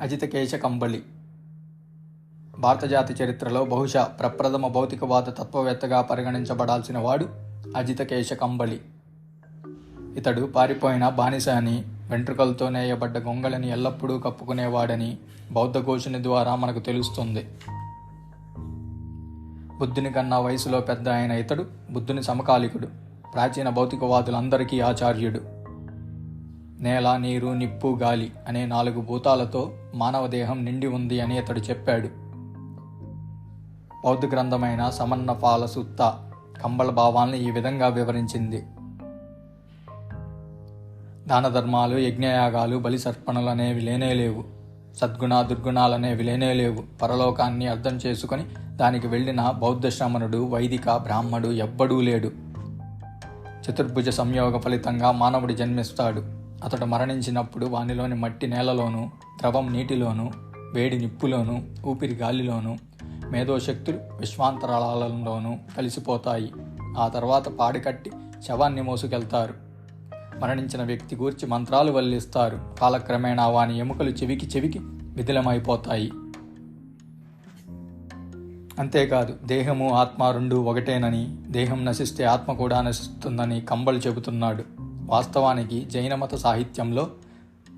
అజితకేశ కంబళి. భారత జాతి చరిత్రలో బహుశా ప్రప్రథమ భౌతికవాద తత్వవేత్తగా పరిగణించబడాల్సిన వాడు అజితకేశ కంబళి. ఇతడు పారిపోయిన బానిస అని వెంట్రుకలతో నేయబడ్డ గొంగళని ఎల్లప్పుడూ కప్పుకునేవాడని బౌద్ధ ఘోషణ ద్వారా మనకు తెలుస్తుంది. బుద్ధుని కన్నా వయసులో పెద్ద ఆయన ఇతడు బుద్ధుని సమకాలికుడు ప్రాచీన భౌతికవాదులందరికీ ఆచార్యుడు. నేల నీరు నిప్పు గాలి అనే నాలుగు భూతాలతో మానవ దేహం నిండి ఉంది అని అతడు చెప్పాడు. బౌద్ధ గ్రంథమైన సమన్న పాల సుత్త కంబళ భావాలను ఈ విధంగా వివరించింది. దాన ధర్మాలు యజ్ఞయాగాలు బలి సర్పణలు అనేవి లేనే లేవు. సద్గుణ దుర్గుణాలనేవి లేనే లేవు. పరలోకాన్ని అర్థం చేసుకొని దానికి వెళ్ళిన బౌద్ధ శ్రమణుడు వైదిక బ్రాహ్మడు ఎవ్వడూ లేడు. చతుర్భుజ సంయోగ ఫలితంగా మానవుడు జన్మిస్తాడు. అతడు మరణించినప్పుడు వానిలోని మట్టి నేలలోను ద్రవం నీటిలోను వేడి నిప్పులోను ఊపిరి గాలిలోను మేధోశక్తులు విశ్వాంతరాళాలలోనూ కలిసిపోతాయి. ఆ తర్వాత పాడికట్టి శవాన్ని మోసుకెళ్తారు. మరణించిన వ్యక్తి గూర్చి మంత్రాలు వల్లిస్తారు. కాలక్రమేణా వాని ఎముకలు చెవికి చెవికి విదిలమైపోతాయి అంతేకాదు దేహము ఆత్మ రెండు ఒకటేనని దేహం నశిస్తే ఆత్మ కూడా నశిస్తుందని కంబలు చెబుతున్నాడు. వాస్తవానికి జైనమత సాహిత్యంలో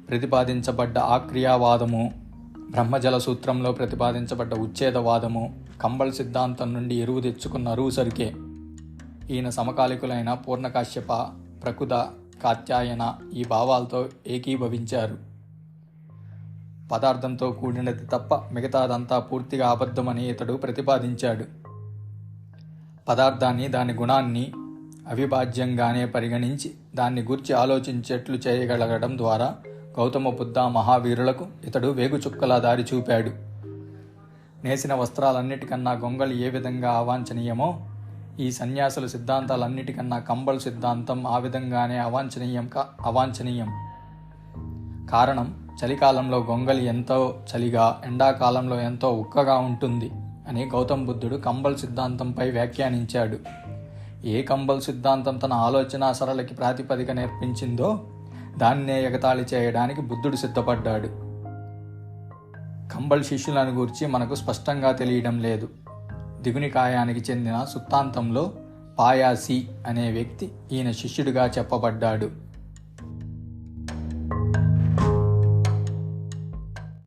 ప్రతిపాదించబడ్డ ఆక్రియావాదము బ్రహ్మజల సూత్రంలో ప్రతిపాదించబడ్డ ఉచ్ఛేదవాదము కంబల్ సిద్ధాంతం నుండి ఎరువు తెచ్చుకున్న అరువు సరికే. ఈయన సమకాలికులైన పూర్ణకాశ్యప ప్రకుద కాత్యాయన ఈ భావాలతో ఏకీభవించారు. పదార్థంతో కూడినది తప్ప మిగతాదంతా పూర్తిగా అబద్ధమని ఇతడు ప్రతిపాదించాడు. పదార్థాన్ని దాని గుణాన్ని అవిభాజ్యంగానే పరిగణించి దాన్ని గుర్చి ఆలోచించేట్లు చేయగలగడం ద్వారా గౌతమ బుద్ధ మహావీరులకు ఇతడు వేగుచుక్కలా దారి చూపాడు. నేసిన వస్త్రాలన్నిటికన్నా గొంగళి ఏ విధంగా అవాంఛనీయమో ఈ సన్యాసుల సిద్ధాంతాలన్నిటికన్నా కంబల్ సిద్ధాంతం ఆ విధంగానే అవాంఛనీయం కా అవాంఛనీయం. కారణం చలికాలంలో గొంగలి ఎంతో చలిగా ఎండాకాలంలో ఎంతో ఉక్కగా ఉంటుంది అని గౌతమ్ బుద్ధుడు కంబల్ సిద్ధాంతంపై వ్యాఖ్యానించాడు. ఏ కంబల్ సిద్ధాంతం తన ఆలోచన సరళకి ప్రాతిపదిక నేర్పించిందో దాన్నే ఎగతాళి చేయడానికి బుద్ధుడు సిద్ధపడ్డాడు. కంబల్ శిష్యులను గురించి మనకు స్పష్టంగా తెలియడం లేదు. దిగునికాయానికి చెందిన సుత్తాంతంలో పాయాసి అనే వ్యక్తి ఈయన శిష్యుడిగా చెప్పబడ్డాడు.